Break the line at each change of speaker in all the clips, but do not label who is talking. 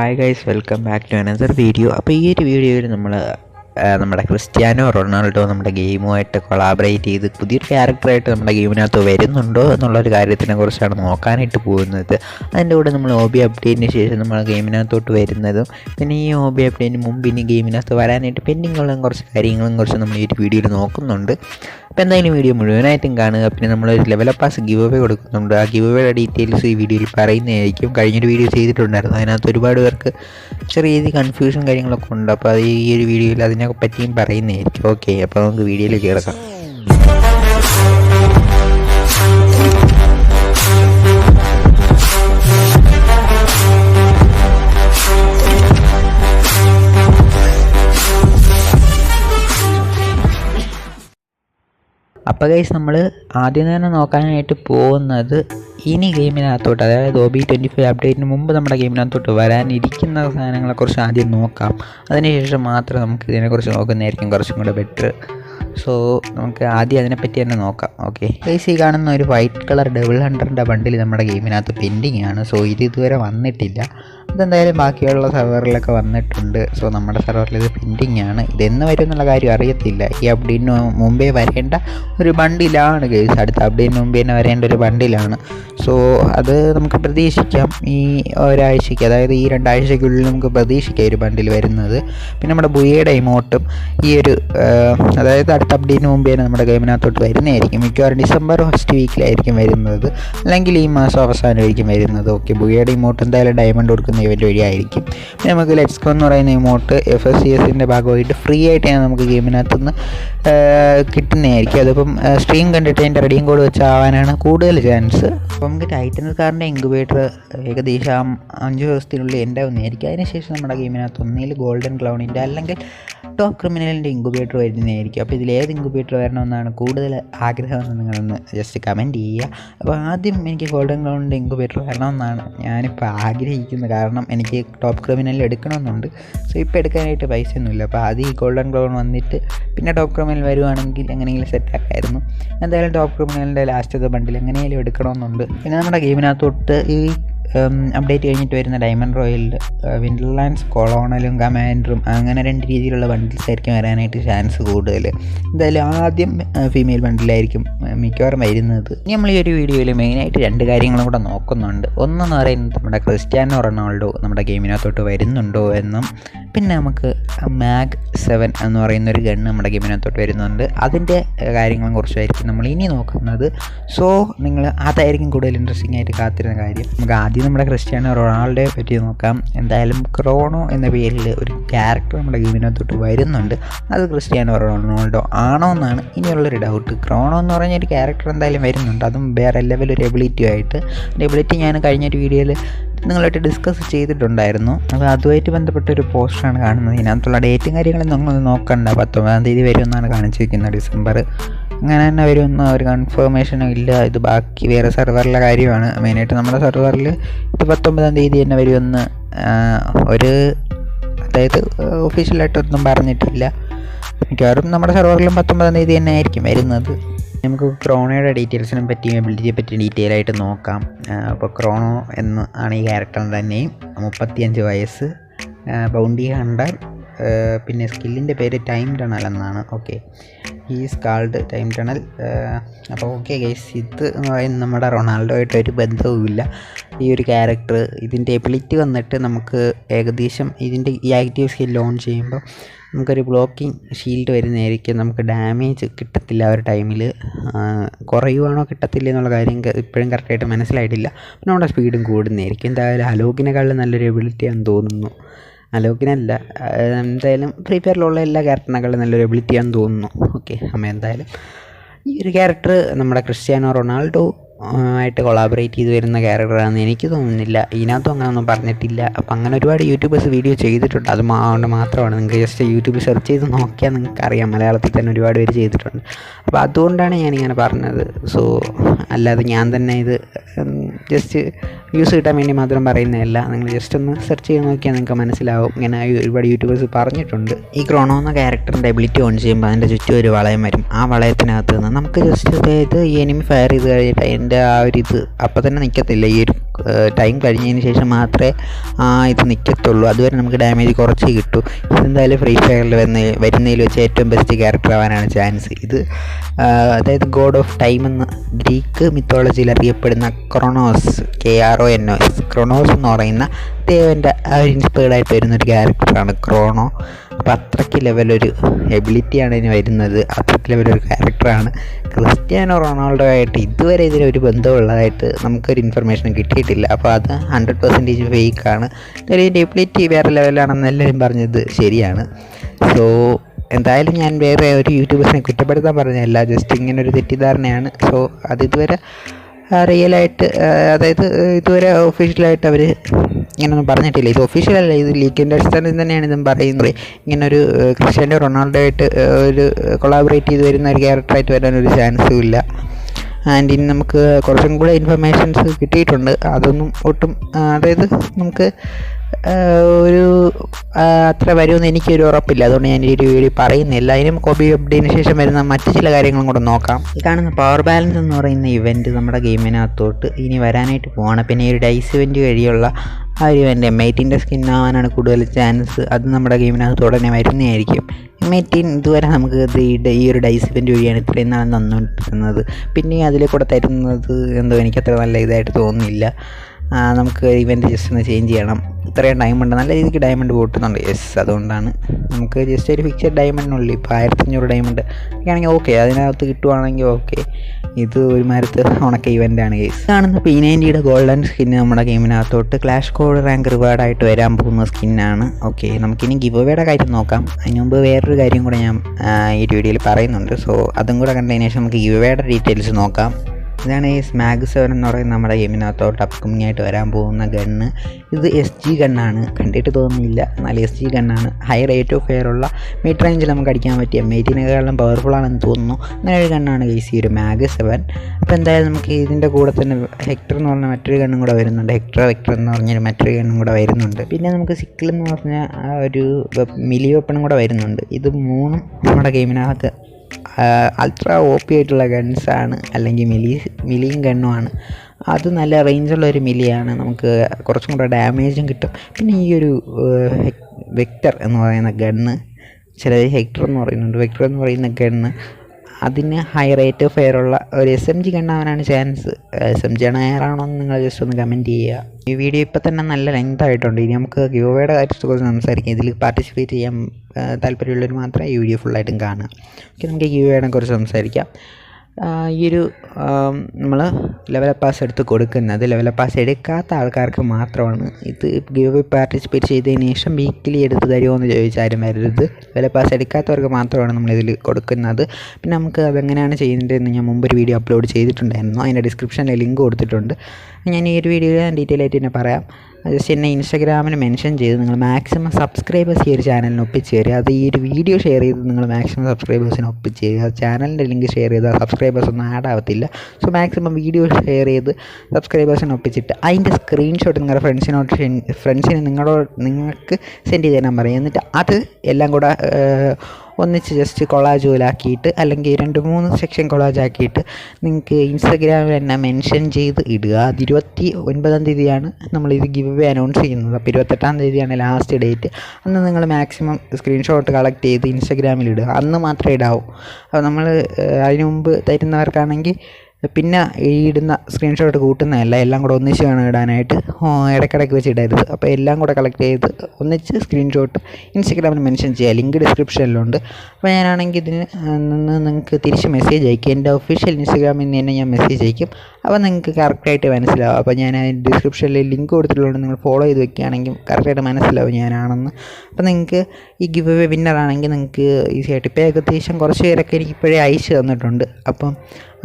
Hi guys welcome back to another video അപ്പോൾ ഈ ഒരു വീഡിയോയിൽ നമ്മൾ നമ്മുടെ ക്രിസ്ത്യാനോ റൊണാൾഡോ നമ്മുടെ ഗെയിമുമായിട്ട് കൊളാബറേറ്റ് ചെയ്ത് പുതിയൊരു ക്യാരക്ടറായിട്ട് നമ്മുടെ ഗെയിമിനകത്ത് വരുന്നുണ്ടോ എന്നുള്ളൊരു കാര്യത്തിനെ കുറിച്ചാണ് നോക്കാനായിട്ട് പോകുന്നത്. അതിന്റെ കൂടെ നമ്മൾ ഒ ബി അപ്ഡേറ്റിന് ശേഷം നമ്മൾ ഗെയിമിനകത്തോട്ട് വരുന്നതും പിന്നെ ഈ ഒ ബി അപ്ഡേറ്റിന് മുമ്പ് ഇനി ഗെയിമിനകത്ത് വരാനായിട്ട് പെൻഡിങ്ങുള്ള കുറച്ച് കാര്യങ്ങളും കുറച്ച് നമ്മൾ ഈ ഒരു വീഡിയോയിൽ നോക്കുന്നുണ്ട്. അപ്പോൾ എന്തായാലും വീഡിയോ മുഴുവനായിട്ടും കാണുക. പിന്നെ നമ്മൾ ഒരു ലെവൽ പാസ് ഗിവ് അവേ കൊടുക്കുന്നുണ്ട്. ആ ഗിവ് അവയുടെ ഡീറ്റെയിൽസ് ഈ വീഡിയോയിൽ പറയുന്നതായിരിക്കും. കഴിഞ്ഞൊരു വീഡിയോ ചെയ്തിട്ടുണ്ടായിരുന്നു. അതിനകത്ത് ഒരുപാട് പേർക്ക് ചെറിയ രീതി കൺഫ്യൂഷൻ കാര്യങ്ങളൊക്കെ ഉണ്ട്. അപ്പോൾ അത് ഈ ഒരു വീഡിയോയിൽ അതിനെ പറ്റിയും പറയുന്നതായിരിക്കും. ഓക്കെ അപ്പോൾ നമുക്ക് വീഡിയോയിൽ കിടക്കാം അപ്പോൾ ഗൈസ് നമ്മൾ ആദ്യം തന്നെ നോക്കാനായിട്ട് പോകുന്നത് ഇനി ഗെയിമിനകത്തോട്ട് അതായത് ഒ ബി ട്വന്റി ഫൈവ് അപ്ഡേറ്റിന് മുമ്പ് നമ്മുടെ ഗെയിമിനകത്തോട്ട് വരാനിരിക്കുന്ന സാധനങ്ങളെക്കുറിച്ച് ആദ്യം നോക്കാം. അതിനുശേഷം മാത്രം നമുക്ക് ഇതിനെക്കുറിച്ച് നോക്കുന്നതായിരിക്കും കുറച്ചും കൂടെ ബെറ്റർ സോ നമുക്ക് ആദ്യം അതിനെപ്പറ്റി തന്നെ നോക്കാം ഓക്കെ ഗൈസ് ഈ കാണുന്ന ഒരു വൈറ്റ് കളർ ഡബിൾ ഹൺഡ്രഡിന്റെ ബണ്ടിൽ നമ്മുടെ ഗെയിമിനകത്ത് പെൻഡിങ് ആണ്. സോ ഇത് ഇതുവരെ വന്നിട്ടില്ല. ഇതെന്തായാലും ബാക്കിയുള്ള സെർവറിലൊക്കെ വന്നിട്ടുണ്ട്. സോ നമ്മുടെ സെർവറിൽ ഇത് പെൻഡിങ് ആണ്. ഇതെന്ന് വരും എന്നുള്ള കാര്യം അറിയത്തില്ല. ഈ അപ്ഡേറ്റിന് മുമ്പേ വരേണ്ട ഒരു ബണ്ടിലാണ് ഗൈസ് അടുത്ത അപ്ഡേറ്റിന് മുമ്പേ തന്നെ വരേണ്ട ഒരു ബണ്ടിലാണ് സോ അത് നമുക്ക് പ്രതീക്ഷിക്കാം. ഈ ഒരാഴ്ചയ്ക്ക് അതായത് ഈ രണ്ടാഴ്ചയ്ക്കുള്ളിൽ നമുക്ക് പ്രതീക്ഷിക്കാം ഒരു ബണ്ടിൽ വരുന്നത്. പിന്നെ നമ്മുടെ ബുയയുടെ ഇമോട്ടും ഈ ഒരു അതായത് അടുത്ത അപ്ഡേറ്റിന് മുമ്പേ നമ്മുടെ ഗെയിമിനകത്തോട്ട് വരുന്നതായിരിക്കും. മിക്കവാറും ഡിസംബർ ഫസ്റ്റ് വീക്കിലായിരിക്കും വരുന്നത്. അല്ലെങ്കിൽ ഈ മാസം അവസാനമായിരിക്കും വരുന്നത്. ഓക്കെ ബുയയുടെ ഇമോട്ട് എന്തായാലും ഡയമണ്ട് കൊടുക്കുന്ന ഇവന്റ് വഴിയായിരിക്കും. പിന്നെ നമുക്ക് ലെറ്റ്സ്കോ എന്ന് പറയുന്ന ഇമോട്ട് എഫ് എസ് സി എസിന്റെ ഭാഗമായിട്ട് ഫ്രീ ആയിട്ട് നമുക്ക് ഗെയിമിനകത്ത് നിന്ന് കിട്ടുന്നതായിരിക്കും. അതിപ്പം സ്ട്രീം കണ്ടിട്ട് അതിന്റെ റെഡിയും കോഡ് വെച്ച് ആവാനാണ് കൂടുതൽ ചാൻസ് അപ്പം നമുക്ക് ടൈറ്റനൽ കാറിന്റെ ഇൻക്യുബേറ്റർ ഏകദേശം അഞ്ച് ദിവസത്തിനുള്ളിൽ എന്റെ ഒന്നായിരിക്കും അതിനുശേഷം നമ്മുടെ ഗെയിമിനകത്ത് ഒന്നിൽ ഗോൾഡൻ ക്ലൗണിന്റെ അല്ലെങ്കിൽ ടോപ്പ് ക്രിമിനലിന്റെ ഇൻക്യുബേറ്റർ വരുന്നതായിരിക്കും. അപ്പോൾ ഇതിൽ ഏത് ഇൻക്യുബേറ്റർ വരണമെന്നാണ് കൂടുതൽ ആഗ്രഹമെന്ന് നിങ്ങളൊന്ന് ജസ്റ്റ് കമന്റ് ചെയ്യുക. അപ്പോൾ ആദ്യം എനിക്ക് ഗോൾഡൻ ക്ലൗണിന്റെ ഇൻക്യുബേറ്റർ വരണമെന്നാണ് ഞാനിപ്പോൾ ആഗ്രഹിക്കുന്നത്. കാരണം എനിക്ക് ടോപ്പ് ക്രിമിനലിൽ എടുക്കണമെന്നുണ്ട്. സോ ഇപ്പോൾ എടുക്കാനായിട്ട് പൈസയൊന്നുമില്ല. അപ്പോൾ ആദ്യം ഈ ഗോൾഡൻ ക്ലൗൺ വന്നിട്ട് പിന്നെ ടോപ്പ് ക്രിമിനൽ വരുവാണെങ്കിൽ എങ്ങനെയെങ്കിലും സെറ്റാക്കായിരുന്നു എന്തായാലും ടോപ്പ് ക്രിമിനലിന്റെ ലാസ്റ്റത്തെ ബണ്ടിൽ എങ്ങനെയെങ്കിലും എടുക്കണമെന്നുണ്ട്. പിന്നെ നമ്മുടെ ഗെയിമിനകത്തോട്ട് ഈ അപ്ഡേറ്റ് കഴിഞ്ഞിട്ട് വരുന്ന ഡയമണ്ട് റോയൽ വിൻഡർലാൻഡ്സ് കൊളോണലും കമാൻഡറും അങ്ങനെ രണ്ട് രീതിയിലുള്ള ബണ്ടിൽസ് ആയിരിക്കും വരാനായിട്ട് ചാൻസ് കൂടുതൽ എന്തായാലും ആദ്യം ഫീമെയിൽ ബണ്ടിലായിരിക്കും മിക്കവാറും വരുന്നത്. നമ്മൾ ഈ ഒരു വീഡിയോയിൽ മെയിനായിട്ട് രണ്ട് കാര്യങ്ങളും കൂടെ നോക്കുന്നുണ്ട്. ഒന്നെന്ന് പറയുന്നത് നമ്മുടെ ക്രിസ്ത്യാനോ റൊണാൾഡോ നമ്മുടെ ഗെയിമിനകത്തോട്ട് വരുന്നുണ്ടോ എന്നും പിന്നെ നമുക്ക് മാഗ് സെവൻ എന്ന് പറയുന്ന ഒരു ഗണ്ണ് നമ്മുടെ ഗെയിമിനകത്തോട്ട് വരുന്നുണ്ട്. അതിന്റെ കാര്യങ്ങളും കുറച്ചായിരിക്കും നമ്മൾ ഇനി നോക്കുന്നത്. സോ നിങ്ങൾ അതായിരിക്കും കൂടുതൽ ഇൻട്രസ്റ്റിംഗ് ആയിട്ട് കാത്തിരുന്ന കാര്യം. നമുക്ക് ആദ്യം നമ്മുടെ ക്രിസ്ത്യാനോ റൊണാൾഡോയെ പറ്റി നോക്കാം. എന്തായാലും ക്രോണോ എന്ന പേരിൽ ഒരു ക്യാരക്ടർ നമ്മുടെ ഗെയിമിനകത്തോട്ട് വരുന്നുണ്ട്. അത് ക്രിസ്ത്യാനോ റൊണാൾഡോ ആണോ എന്നാണ് ഇനിയുള്ളൊരു ഡൗട്ട് ക്രോണോ എന്ന് പറഞ്ഞ ഒരു ക്യാരക്ടർ എന്തായാലും വരുന്നുണ്ട്. അതും വേറെ ലെവൽ ഒരു എബിലിറ്റി ആയിട്ട്. എബിലിറ്റി ഞാൻ കഴിഞ്ഞൊരു വീഡിയോയിൽ നിങ്ങളായിട്ട് ഡിസ്കസ് ചെയ്തിട്ടുണ്ടായിരുന്നു. അപ്പോൾ അതുമായിട്ട് ബന്ധപ്പെട്ട ഒരു പോസ്റ്റാണ് കാണുന്നത്. ഇതിനകത്തുള്ള ഡേറ്റും കാര്യങ്ങളും നിങ്ങൾ നോക്കണ്ട. പത്തൊമ്പതാം തീയതി വരുമെന്നാണ് കാണിച്ചിരിക്കുന്നത് ഡിസംബർ അങ്ങനെ തന്നെ വരുമെന്ന് ഒരു കൺഫർമേഷനും ഇല്ല. ഇത് ബാക്കി വേറെ സെർവറിലെ കാര്യമാണ്. മെയിനായിട്ട് നമ്മുടെ സെർവറിൽ ഇത് പത്തൊമ്പതാം തീയതി തന്നെ വരുമെന്ന് ഒരു അതായത് ഒഫീഷ്യലായിട്ടൊന്നും പറഞ്ഞിട്ടില്ല. മിക്കവാറും നമ്മുടെ സെർവറിലും പത്തൊമ്പതാം തീയതി തന്നെ ആയിരിക്കും വരുന്നത്. നമുക്ക് ക്രോണോയുടെ ഡീറ്റെയിൽസിനെ പറ്റിയും എബിലിറ്റിയെ പറ്റി ഡീറ്റെയിൽ ആയിട്ട് നോക്കാം. അപ്പോൾ ക്രോണോ എന്ന് ആണ് ഈ ക്യാരക്ടറിന്റെ നെയിം മുപ്പത്തിയഞ്ച് വയസ്സ്. ബൗണ്ടി ഹണ്ടർ പിന്നെ സ്കില്ലിന്റെ പേര് ടൈം ടണൽ എന്നാണ്. Okay. Is called time tunnel അപ്പോൾ ഓക്കെ ഗൈസ് ഇത് എന്ന് പറയുന്നത് നമ്മുടെ റൊണാൾഡോയായിട്ട് ഒരു ബന്ധവുമില്ല. ഈ ഒരു ക്യാരക്ടർ ഇതിന്റെ എബിലിറ്റി വന്നിട്ട് നമുക്ക് ഏകദേശം ഇതിന്റെ ഈ ആക്റ്റീവ് സ്കിൽ ഓൺ ചെയ്യുമ്പോൾ നമുക്കൊരു ബ്ലോക്കിംഗ് ഷീൽഡ് വരുന്നതായിരിക്കും. നമുക്ക് ഡാമേജ് കിട്ടത്തില്ല ആ ഒരു ടൈമിൽ കുറയുവാണോ കിട്ടത്തില്ല എന്നുള്ള കാര്യം ഇപ്പോഴും കറക്റ്റായിട്ട് മനസ്സിലായിട്ടില്ല. പിന്നെ നമ്മുടെ സ്പീഡും കൂടുന്നതായിരിക്കും. എന്തായാലും അലോകിനെക്കാളും നല്ലൊരു എബിലിറ്റിയാണെന്ന് തോന്നുന്നു. അലോക്കിനല്ല. എന്തായാലും ഫ്രീ ഫയറിലുള്ള എല്ലാ ക്യാരക്ടറിനേക്കാളും നല്ലൊരു എബിലിറ്റിയാണെന്ന് തോന്നുന്നു. ഓക്കെ അമ്മ എന്തായാലും ഈ ഒരു ക്യാരക്ടർ നമ്മുടെ ക്രിസ്ത്യാനോ റൊണാൾഡോ ആയിട്ട് കൊളാബറേറ്റ് ചെയ്ത് വരുന്ന ക്യാരക്ടറാണെന്ന് എനിക്ക് തോന്നുന്നില്ല. ഇതിനകത്തും അങ്ങനെയൊന്നും പറഞ്ഞിട്ടില്ല. അപ്പം അങ്ങനെ ഒരുപാട് യൂട്യൂബേഴ്സ് വീഡിയോ ചെയ്തിട്ടുണ്ട്. അത് അതുകൊണ്ട് മാത്രമാണ്. നിങ്ങൾക്ക് ജസ്റ്റ് യൂട്യൂബ് സെർച്ച് ചെയ്ത് നോക്കിയാൽ നിങ്ങൾക്ക് അറിയാം. മലയാളത്തിൽ തന്നെ ഒരുപാട് പേര് ചെയ്തിട്ടുണ്ട്.
അപ്പോൾ അതുകൊണ്ടാണ് ഞാനിങ്ങനെ പറഞ്ഞത്. സോ അല്ലാതെ ഞാൻ തന്നെ ഇത് ജസ്റ്റ് വ്യൂസ് കിട്ടാൻ വേണ്ടി മാത്രം പറയുന്നതല്ല. നിങ്ങൾ ജസ്റ്റ് ഒന്ന് സെർച്ച് ചെയ്ത് നോക്കിയാൽ നിങ്ങൾക്ക് മനസ്സിലാവും. ഇങ്ങനെ ഒരുപാട് യൂട്യൂബേഴ്സ് പറഞ്ഞിട്ടുണ്ട്. ഈ ക്രോണോ എന്ന ക്യാരക്ടറിന്റെ എബിലിറ്റി ഓൺ ചെയ്യുമ്പോൾ അതിന്റെ ചുറ്റും ഒരു വളയം വരും. ആ വളയത്തിനകത്ത് നിന്ന് നമുക്ക് ജസ്റ്റ് അതായത് ഈ എനിമി ഫയർ ചെയ്ത് കഴിഞ്ഞിട്ട് അതിന്റെ ആ ഒരു ഇത് അപ്പോൾ തന്നെ നിൽക്കത്തില്ല ഈ ഒരു ടൈം കഴിഞ്ഞതിന് ശേഷം മാത്രമേ ആ ഇത് നിൽക്കത്തുള്ളൂ അതുവരെ നമുക്ക് ഡാമേജ് കുറച്ച് കിട്ടൂ. ഇതെന്തായാലും ഫ്രീ ഫയറിൽ വന്ന് വരുന്നതിൽ വെച്ച് ഏറ്റവും ബെസ്റ്റ് ക്യാരക്ടർ ആവാനാണ് ചാൻസ് ഇത് അതായത് ഗോഡ് ഓഫ് ടൈം എന്ന ഗ്രീക്ക് മിത്തോളജിയിൽ അറിയപ്പെടുന്ന Kronos K R O N O S Kronos എന്ന് പറയുന്ന ദേവന്റെ ആ ഒരു ആയിട്ട് വരുന്നൊരു ക്യാരക്ടറാണ് ക്രോണോ അപ്പോൾ അത്രയ്ക്ക് ലെവലൊരു എബിലിറ്റിയാണ് ഇതിന് വരുന്നത്. അത്രയ്ക്ക് ലെവലൊരു ക്യാരക്ടറാണ് ക്രിസ്ത്യാനോ റൊണാൾഡോ ആയിട്ട് ഇതുവരെ ഇതിനൊരു ബന്ധമുള്ളതായിട്ട് നമുക്കൊരു ഇൻഫർമേഷൻ കിട്ടിയിട്ടില്ല. അപ്പോൾ അത് ഹൺഡ്രഡ് പെർസെന്റേജ് ഫേക്കാണ് ഇതിന്റെ എബിലിറ്റി വേറെ ലെവലാണെന്ന് എല്ലാവരും പറഞ്ഞത് ശരിയാണ്. സോ എന്തായാലും ഞാൻ വേറെ ഒരു യൂട്യൂബേഴ്സിനെ കുറ്റപ്പെടുത്താൻ പറഞ്ഞതല്ല. ജസ്റ്റ് ഇങ്ങനെ ഒരു തെറ്റിദ്ധാരണയാണ്. സോ അത് ഇതുവരെ റിയലായിട്ട് അതായത് ഇതുവരെ ഒഫീഷ്യലായിട്ട് അവർ ഇങ്ങനൊന്നും പറഞ്ഞിട്ടില്ല. ഇത് ഒഫീഷ്യലല്ല ഇത് ലീക്കിന്റെ അടിസ്ഥാനത്തിൽ തന്നെയാണ് ഇതും പറയുന്നത്. ഇങ്ങനൊരു ക്രിസ്ത്യാനോ റൊണാൾഡോ ആയിട്ട് ഒരു കൊളാബറേറ്റ് ചെയ്ത് വരുന്ന ഒരു ക്യാരക്ടറായിട്ട് വരാനൊരു ചാൻസും ഇല്ല. ആൻഡ് ഇനി നമുക്ക് കുറച്ചും കൂടെ ഇൻഫർമേഷൻസ് കിട്ടിയിട്ടുണ്ട്. അതൊന്നും ഒട്ടും അതായത് നമുക്ക് ഒരു അത്ര വരുമെന്ന് എനിക്കൊരു ഉറപ്പില്ല. അതുകൊണ്ട് ഞാൻ ഈ വീഡിയോ പറയുന്നില്ല. അതിനും കോപ്പി അപ്ഡേറ്റിന് ശേഷം വരുന്ന മറ്റു ചില കാര്യങ്ങളും കൂടെ നോക്കാം. ഈ കാണുന്ന പവർ ബാലൻസ് എന്ന് പറയുന്ന ഇവന്റ് നമ്മുടെ ഗെയിമിനകത്തോട്ട് ഇനി വരാനായിട്ട് പോവാണ്. പിന്നെ ഈ ഒരു ഡൈസ് ഇവന്റ് വഴിയുള്ള ആ ഒരു ഇവന്റ് എം എയ്റ്റീന്റെ സ്കിൻ ആവാനാണ് കൂടുതൽ ചാൻസ് അത് നമ്മുടെ ഗെയിമിനകത്ത് ഉടനെ വരുന്നതായിരിക്കും. എം എയ്റ്റീൻ ഇതുവരെ നമുക്ക് ഈ ഒരു ഡൈസ് ഇവന്റ് വഴിയാണ് ഇത്രയും നാൾ തന്നുകൊണ്ടിരുന്നത്. പിന്നെ അതിൽ കൂടെ തരുന്നത് എന്തോ എനിക്കത്ര നല്ല ഇതായിട്ട് തോന്നുന്നില്ല. നമുക്ക് ഇവന്റ് ജസ്റ്റ് ഒന്ന് ചേഞ്ച് ചെയ്യണം. ഇത്രയും ഡയമണ്ട് നല്ല രീതിക്ക് ഡയമണ്ട് പോട്ടുന്നുണ്ട്. യെസ് അതുകൊണ്ടാണ്. നമുക്ക് ജസ്റ്റ് ഒരു ഫിക്സഡ് ഡയമണ്ടിനുള്ളിൽ ഇപ്പോൾ ആയിരത്തഞ്ഞൂറ് ഡയമണ്ട് ഒക്കെയാണെങ്കിൽ ഓക്കെ അതിനകത്ത് കിട്ടുവാണെങ്കിൽ ഓക്കെ ഇത് ഒരു മരത്ത് ഉണക്ക ഇവന്റാണ് കേസ് കാണുന്ന പി നയന്റിയുടെ ഗോൾഡൻ സ്കിന്ന് നമ്മുടെ ഗെയിമിനകത്തോട്ട് ക്ലാഷ് കോഡ് റാങ്ക് റിവാർഡായിട്ട് വരാൻ പോകുന്ന സ്കിന്നാണ് ഓക്കെ നമുക്കിനി ഗിവ് അവേയുടെ കാര്യം നോക്കാം. അതിന് മുമ്പ് വേറൊരു കാര്യം കൂടെ ഞാൻ ഈ വീഡിയോയിൽ പറയുന്നുണ്ട്. സോ അതും കൂടെ കണ്ടതിന് ശേഷം നമുക്ക് ഗിവ് അവേയുടെ ഡീറ്റെയിൽസ് നോക്കാം. ഇതാണ് ഈ സ്മാഗ് സെവൻ എന്ന് പറയുന്ന നമ്മുടെ ഗെയിമിനകത്തോട്ട് അപ്കമിങ് ആയിട്ട് വരാൻ പോകുന്ന ഗണ്ണ്. ഇത് എസ് ജി ഗണ്ണാണ്. കണ്ടിട്ട് തോന്നുന്നില്ല. എന്നാൽ എസ് ജി ഗണ്ണാണ്. ഹൈ റേറ്റ് ഓഫ് ഫെയർ ഉള്ള മിഡ് റേഞ്ചിൽ നമുക്ക് അടിക്കാൻ പറ്റിയ എം എയ്റ്റീനേക്കാളും പവർഫുൾ ആണെന്ന് തോന്നുന്നു. അങ്ങനെ ഒരു ഗണ്ണാണ് ഗൈസ് ഈ ഒരു മാഗ് സെവൻ അപ്പോൾ എന്തായാലും നമുക്ക് ഇതിന്റെ കൂടെ തന്നെ ഹെക്ടർ എന്ന് പറഞ്ഞ മറ്റൊരു ഗണ്ണും കൂടെ വരുന്നുണ്ട്. ഹെക്ടർ വെക്ടർ എന്ന് പറഞ്ഞൊരു മറ്റൊരു ഗണ്ണും കൂടെ വരുന്നുണ്ട്. പിന്നെ നമുക്ക് സിക്കിൾ എന്ന് പറഞ്ഞ ഒരു മിലി വെപ്പണും കൂടെ വരുന്നുണ്ട്. ഇത് മൂന്നും നമ്മുടെ ഗെയിമിനകത്ത് അൾട്രാ ഒ പി ആയിട്ടുള്ള ഗൺസാണ് അല്ലെങ്കിൽ മിലി മിലിയും ഗണ്ണുമാണ് അത് നല്ല റേഞ്ചുള്ള ഒരു മിലിയാണ്. നമുക്ക് കുറച്ചും കൂടെ ഡാമേജും കിട്ടും. പിന്നെ ഈ ഒരു വെക്ടർ എന്ന് പറയുന്ന ഗണ്ണ് ചിലർ ഹെക്ടർ എന്ന് പറയുന്നുണ്ട്. വെക്ടർ എന്ന് പറയുന്ന ഗണ്ണ് അതിന് ഹൈ റേറ്റ് ഓഫ് ഫെയർ ഉള്ള ഒരു എസ് എം ജി ഗണ്ണാവാനാണ് ചാൻസ് എസ് എം ജി ആണോ എന്ന് നിങ്ങൾ ജസ്റ്റ് ഒന്ന് കമന്റ് ചെയ്യുക. ഈ വീഡിയോ ഇപ്പോൾ തന്നെ നല്ല ലെങ്ത് ആയിട്ടുണ്ട്. ഇനി നമുക്ക് ഗിവയുടെ കാര്യത്തെക്കുറിച്ച് സംസാരിക്കാം. ഇതിൽ പാർട്ടിസിപ്പേറ്റ് ചെയ്യാൻ താല്പര്യമുള്ളവർ മാത്രമേ ഈ വീഡിയോ ഫുള്ളായിട്ടും കാണുക. ഓക്കെ നമുക്ക് ഗിവയുടെ കുറിച്ച് സംസാരിക്കാം. ഈ ഒരു നമ്മൾ ലെവൽ പാസ് എടുത്ത് കൊടുക്കുന്നത്. ലെവൽ പാസ് എടുക്കാത്ത ആൾക്കാർക്ക് മാത്രമാണ്. ഇത് ഗിവ് പാർട്ടിസിപ്പേറ്റ് ചെയ്തതിന് ശേഷം വീക്കിലി എടുത്ത് തരുമോ എന്ന് ചോദിച്ചാലും വരരുത്. ലെവൽ പാസ് എടുക്കാത്തവർക്ക് മാത്രമാണ് നമ്മളിതിൽ കൊടുക്കുന്നത്. പിന്നെ നമുക്ക് അതെങ്ങനെയാണ് ചെയ്യുന്നതെന്ന് ഞാൻ മുമ്പ് ഒരു വീഡിയോ അപ്ലോഡ് ചെയ്തിട്ടുണ്ടായിരുന്നു. അതിന്റെ ഡിസ്ക്രിപ്ഷനിൽ ലിങ്ക് കൊടുത്തിട്ടുണ്ട്. ഞാൻ ഈ ഒരു വീഡിയോയിൽ ഡീറ്റെയിൽ ആയിട്ട് തന്നെ പറയാം. ജസ്റ്റ് എന്നെ ഇൻസ്റ്റാഗ്രാമിൽ മെൻഷൻ ചെയ്ത്. നിങ്ങൾ മാക്സിമം സബ്സ്ക്രൈബേഴ്സ് ഈ ഒരു ചാനലിന് ഒപ്പിച്ച് തരിക. അത് ഈ ഒരു വീഡിയോ ഷെയർ ചെയ്ത് നിങ്ങൾ മാക്സിമം സബ്സ്ക്രൈബേഴ്സിന് ഒപ്പിച്ച് തരിക. ചാനലിന്റെ ലിങ്ക് ഷെയർ ചെയ്താൽ സബ്സ്ക്രൈബേഴ്സ് ഒന്നും ആഡ് ആവത്തില്ല. സോ മാക്സിമം വീഡിയോ ഷെയർ ചെയ്ത് സബ്സ്ക്രൈബേഴ്സിന് ഒപ്പിച്ചിട്ട് അതിന്റെ സ്ക്രീൻഷോട്ട് നിങ്ങളുടെ ഫ്രണ്ട്സിനോട് ഫ്രണ്ട്സിന് നിങ്ങളോട് നിങ്ങൾക്ക് സെൻഡ് ചെയ്ത് തരാൻ പറയും. എന്നിട്ട് അത് എല്ലാം കൂടെ ഒന്നിച്ച് ജസ്റ്റ് കൊളാജ് പോലാക്കിയിട്ട് അല്ലെങ്കിൽ രണ്ട് മൂന്ന് സെക്ഷൻ കൊളാജ് ആക്കിയിട്ട് നിങ്ങൾക്ക് ഇൻസ്റ്റഗ്രാമിൽ തന്നെ മെൻഷൻ ചെയ്ത് ഇടുക. അത് ഇരുപത്തി ഒൻപതാം തീയതിയാണ് നമ്മൾ ഇത് ഗിവ് അവേ അനൗൺസ് ചെയ്യുന്നത്. അപ്പോൾ ഇരുപത്തെട്ടാം തീയതിയാണ് ലാസ്റ്റ് ഡേറ്റ് അന്ന് നിങ്ങൾ മാക്സിമം സ്ക്രീൻഷോട്ട് കളക്ട് ചെയ്ത് ഇൻസ്റ്റഗ്രാമിൽ ഇടുക. അന്ന് മാത്രമേ ഇടാവൂ. അപ്പോൾ നമ്മൾ അതിനു മുമ്പ് തരുന്നവർക്കാണെങ്കിൽ പിന്നെ ഈ ഇടുന്ന സ്ക്രീൻഷോട്ട് കൂട്ടുന്നതല്ല എല്ലാം കൂടെ ഒന്നിച്ച് വേണം ഇടാനായിട്ട്. ഇടയ്ക്കിടയ്ക്ക് വെച്ച് ഇടരുത്. അപ്പോൾ എല്ലാം കൂടെ കളക്ട് ചെയ്ത് ഒന്നിച്ച് സ്ക്രീൻഷോട്ട് ഇൻസ്റ്റഗ്രാമിൽ മെൻഷൻ ചെയ്യുക ലിങ്ക് ഡിസ്ക്രിപ്ഷനിലുണ്ട് അപ്പോൾ ഞാനാണെങ്കിൽ ഇതിന് നിന്ന് നിങ്ങൾക്ക് തിരിച്ച് മെസ്സേജ് അയക്കും. എന്റെ ഒഫീഷ്യൽ ഇൻസ്റ്റഗ്രാമിൽ നിന്ന് തന്നെ ഞാൻ മെസ്സേജ് അയക്കും. അപ്പോൾ നിങ്ങൾക്ക് കറക്റ്റായിട്ട് മനസ്സിലാവും. അപ്പോൾ ഞാൻ ഡിസ്ക്രിപ്ഷനിൽ ലിങ്ക് കൊടുത്തിട്ടുള്ളത് നിങ്ങൾ ഫോളോ ചെയ്ത് വെക്കുകയാണെങ്കിൽ കറക്റ്റായിട്ട് മനസ്സിലാവും ഞാനാണെന്ന്. അപ്പോൾ നിങ്ങൾക്ക് ഈ ഗിവ് വിന്നറാണെങ്കിൽ നിങ്ങൾക്ക് ഈസി ആയിട്ട്. ഇപ്പോൾ ഏകദേശം കുറച്ച് പേരൊക്കെ എനിക്ക് ഇപ്പോഴേ അയച്ചു തന്നിട്ടുണ്ട്. അപ്പം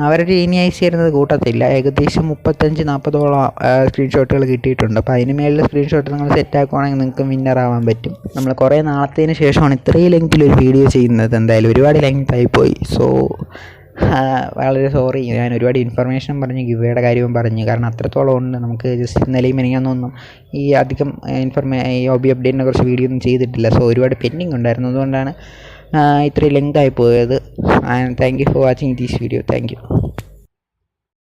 അവരൊരു ഇനിയൈസ് ചെയ്യുന്നത് കൂട്ടത്തില്ല. ഏകദേശം മുപ്പത്തഞ്ച് നാൽപ്പതോളം സ്ക്രീൻഷോട്ടുകൾ കിട്ടിയിട്ടുണ്ട്. അപ്പോൾ അതിന് മേളിൽ സ്ക്രീൻഷോട്ട് നിങ്ങൾ സെറ്റ് ആക്കുവാണെങ്കിൽ നിങ്ങൾക്ക് വിന്നർ ആവാൻ പറ്റും. നമ്മൾ കുറേ നാളത്തേന് ശേഷമാണ് ഇത്രയും ലെങ്തിൽ ഒരു വീഡിയോ ചെയ്യുന്നത്. എന്തായാലും ഒരുപാട് ലെങ്തായി പോയി സോ വളരെ സോറി ഞാൻ ഒരുപാട് ഇൻഫർമേഷൻ പറഞ്ഞു ഗിവയുടെ കാര്യവും പറഞ്ഞു. കാരണം അത്രത്തോളം ഉണ്ട്. നമുക്ക് ജസ്റ്റ് ഇന്നലെയും എനിക്കൊന്നും ഈ അധികം ഇൻഫർമേ ഈ ഹോബി അപ്ഡേറ്റിനെ കുറിച്ച് വീഡിയോ ഒന്നും ചെയ്തിട്ടില്ല. സോ ഒരുപാട് പെൻഡിങ് ഉണ്ടായിരുന്നു. അതുകൊണ്ടാണ് ഇത്രയും ലെങ്ത് ആയി പോയത്. And thank you for watching these video thank you